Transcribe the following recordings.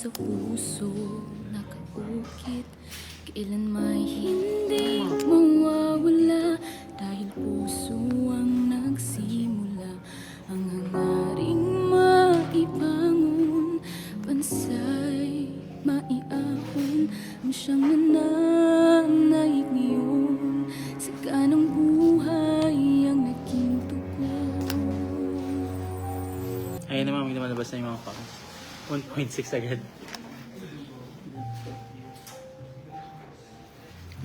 sa puso nakaukit. Kailan may hindi mawawala? Dahil puso ang nagsimula. Ang hangaring maibangon. Pansay maiahon. Ang siyang nananaig ngayon. Sa ganang buhay ang naging tugon Ayun naman, may lumalabas na yung mga packs. 1.6 agad.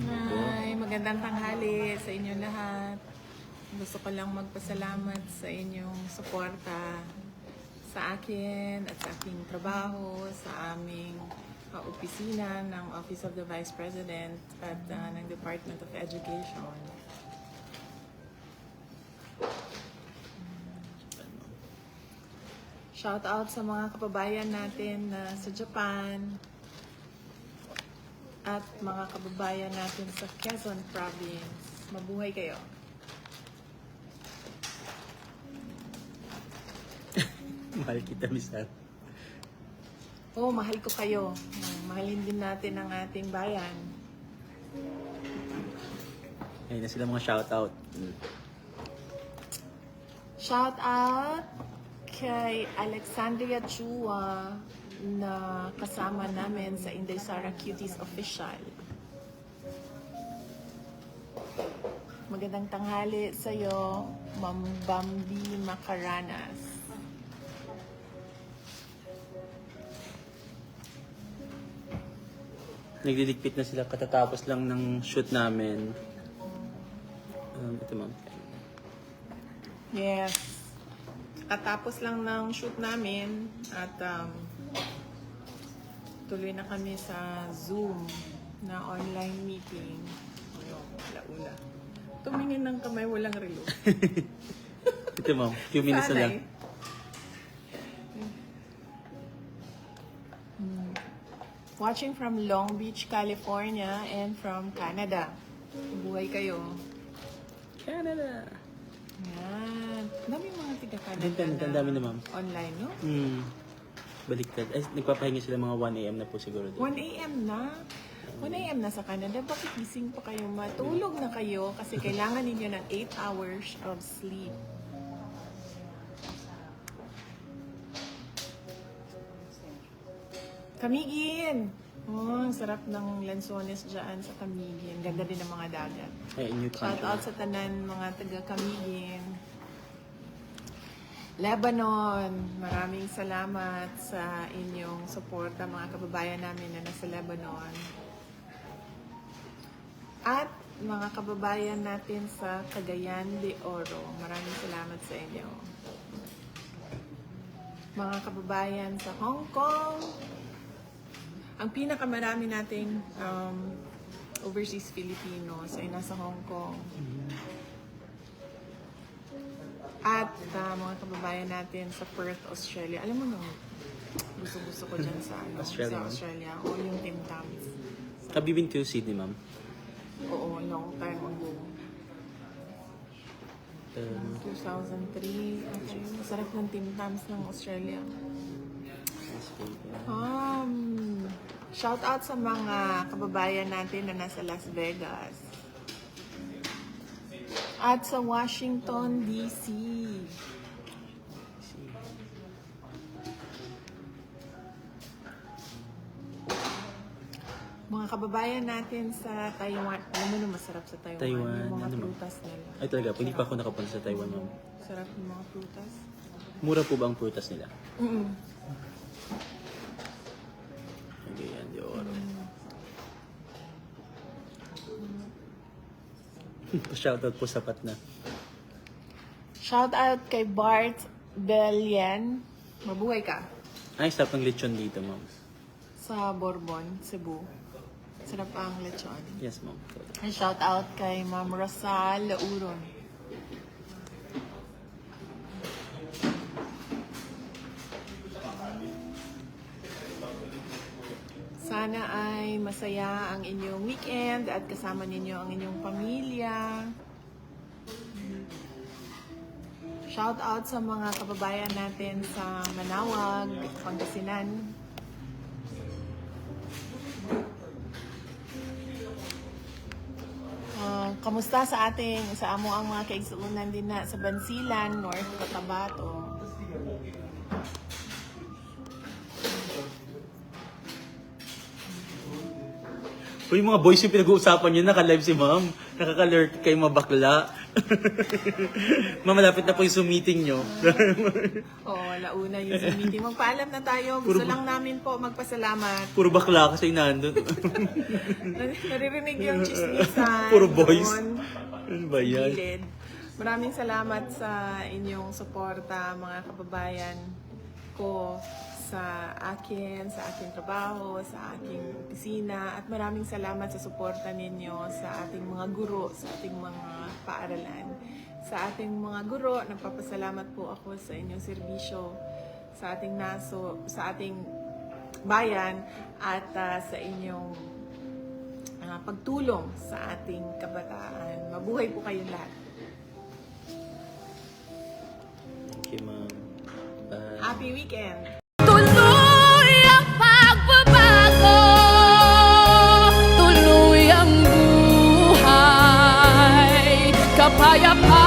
Hi, magandang tanghali sa inyo lahat. Gusto ko lang magpasalamat sa inyong suporta sa akin at sa aking trabaho, sa aming uh, opisina ng Office of the Vice President at uh, ng Department of Education. Shout out sa mga kababayan natin na sa Japan, at mga kababayan natin sa Quezon Province. Mabuhay kayo. Mahal kita, Miss Al. Oo, mahal ko kayo. Mahalin din natin ang ating bayan. Ayun na sila mga shoutout. Shout out kay Alexandria Chua na kasama namin sa Inday Sara Cuties Official. Magandang tanghali sa'yo, Ma'am Bambi Macaranas. Nagdidikpit na sila katatapos lang ng shoot namin. Um, ito ma'am. Yes. Katapos lang ng shoot namin at um, tuloy na kami sa Zoom na online meeting. Ayun, laula. Tumingin ng kamay, walang relo. Ito ma'am, few minutes na lang. Sanay. Hmm. Watching from Long Beach, California and from Canada. Buhay kayo. Canada! Yan. Dami mga tiga-Canada Ang ang dami na, ma'am. Online, no? Hmm. Baliktad. Ay, nagpapahinga sila mga 1 a.m. na po siguro. doon. 1 a.m. na. 1 a.m. na sa Canada. Bakit gising pa kayo? Matulog na kayo kasi kailangan ninyo ng 8 hours of sleep. Kamigin! Oh, ang sarap ng lansones dyan sa Kamigin. Ganda din ng mga dagat. Ay, new Shout country. out sa tanan mga taga Kamigin. Lebanon, maraming salamat sa inyong suporta mga kababayan namin na nasa Lebanon. At mga kababayan natin sa Cagayan de Oro, maraming salamat sa inyo. Mga kababayan sa Hong Kong, ang pinakamarami nating um, overseas Filipinos ay nasa Hong Kong. At uh, mga kababayan natin sa Perth, Australia. Alam mo nung gusto-gusto ko dyan sa, ano, Australia. sa Australia. O yung Tim Tams. Have you been to Sydney, ma'am? Oo, long time ago. Um, 2003. Okay. Masarap ng Tim Tams ng Australia. Las Vegas. Um, shout out sa mga kababayan natin na nasa Las Vegas. At sa Washington, D.C. Mga kababayan natin sa Taiwan. Alam mo na masarap sa Taiwan. Taiwan, Yung mga ano prutas nila. Ay, talaga. Hindi pa ako nakapunta sa Taiwan, ma'am. Sarap yung mga prutas. Mura po ba ang prutas nila? Mm Cagayan de Oro. Shoutout po sapat na. Shout out kay Bart Belian. Mabuhay ka. Ay, sarap ng lechon dito, ma'am. Sa Bourbon, Cebu. Sarap ang lechon. Yes, ma'am. And shout out kay Ma'am Rosal Lauron. Sana ay masaya ang inyong weekend at kasama ninyo ang inyong pamilya. Shout out sa mga kababayan natin sa Manawag, Pangasinan. Uh, kamusta sa ating sa amo ang mga kaigsuunan din na sa Bansilan, North Cotabato. Uy, mga boys yung pinag-uusapan nyo, naka-live si ma'am. Nakaka-alert kayo mga bakla. ma'am, malapit na po yung Zoom meeting nyo. Oo, launa yung Zoom meeting. Magpaalam na tayo. Gusto lang namin po magpasalamat. Puro bakla kasi nandun. Nar- Naririnig yung chismisan. Puro boys. doon. ano ba yan? gilid. Maraming salamat sa inyong suporta, mga kababayan ko sa akin, sa aking trabaho, sa aking opisina, at maraming salamat sa suporta ninyo sa ating mga guro, sa ating mga paaralan. Sa ating mga guro, nagpapasalamat po ako sa inyong serbisyo, sa ating naso, sa ating bayan, at ah, sa inyong ah, pagtulong sa ating kabataan. Mabuhay po kayong lahat. Thank you, ma'am. Bye. Happy weekend! Buhay